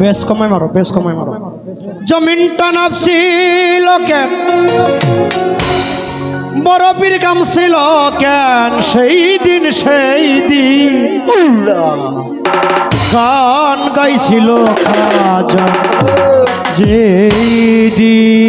বেশ কমাই মারো, বেশ কমাই মারো। জমিনটা নাপছিল কেন? বরফির কাম ছিল কেন? সেই দিন সেই দিন। গান গাইছিল খাজা। যেই দিন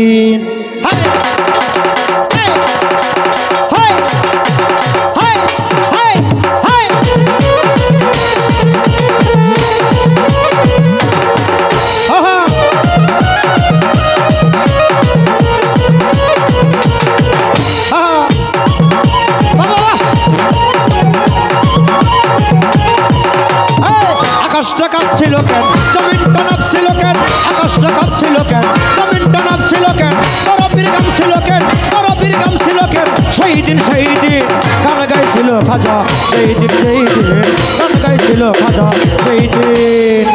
কাঁপছিল কেন? জমিনটা নাপছিল কেন? আকাশটা কাঁপছিল কেন? জমিনটা নাপছিল কেন? বরফির কাঁপছিল কেন? বরফির কাঁপছিল কেন? সেই দিন সেই দিন গান গাইছিল খাজা। সেই দিন সেই দিন গান গাইছিল খাজা। সেই দিন।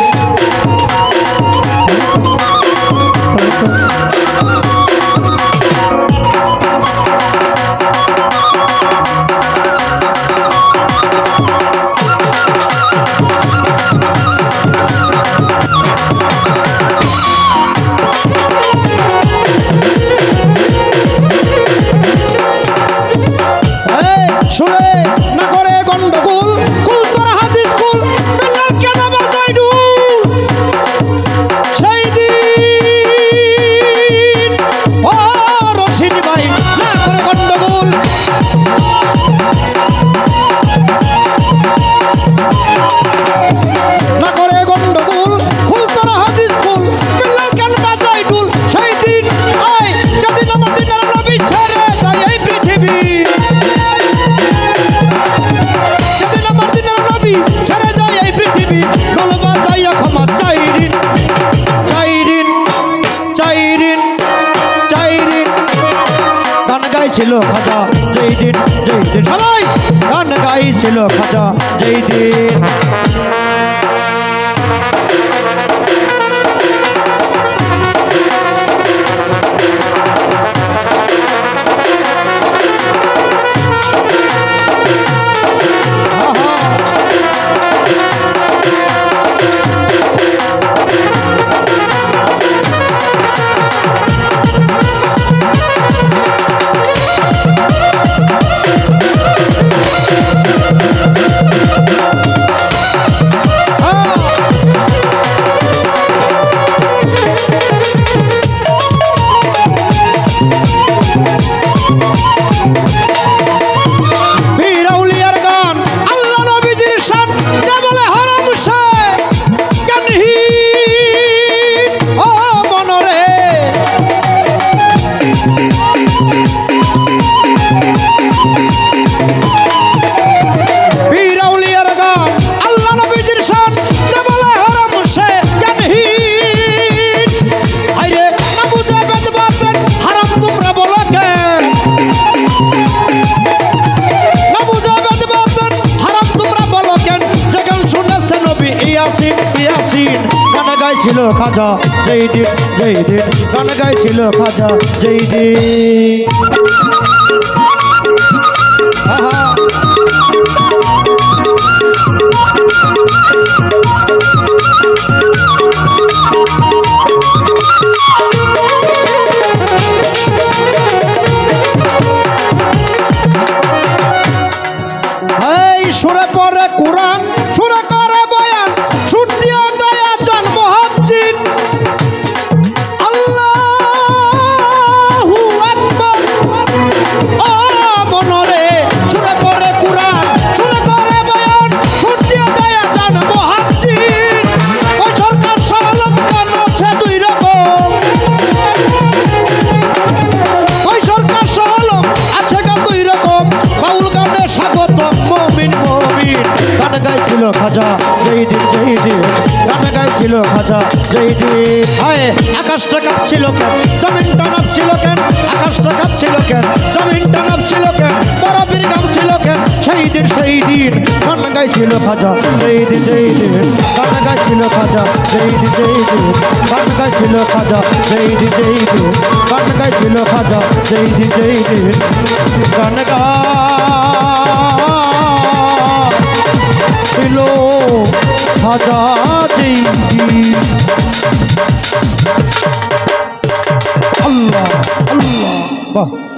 ঋণ চাই ঋণ গান গাইছিল খাজা যেই দিন যেই দিন। সবাই গান গাইছিল খাজা যেই দিন। গাইছিল খাজা যেই দিন যেই দিন গান গাইছিল খাজা যেই দিন। আহা। খাজা, যেই দিন যেই দিন গান গাইছিল খাজা, যেই দিন। হায়, আকাশটা কাঁপছিল কেন? জমিনটা নাপছিল কেন? আকাশটা কাঁপছিল কেন? জমিনটা নাপছিল কেন? বরফের কাঁপছিল কেন? সেই দিন সেই দিন গান গাইছিল খাজা, যেই দিন যেই দিন গান গাইছিল খাজা, যেই দিন যেই দিন গান গাইছিল খাজা, যেই দিন যেই দিন গান গাইছিল খাজা, যেই দিন যেই দিন গান গা খাজা যেই আল্লাহ আল্লাহ। বাহ।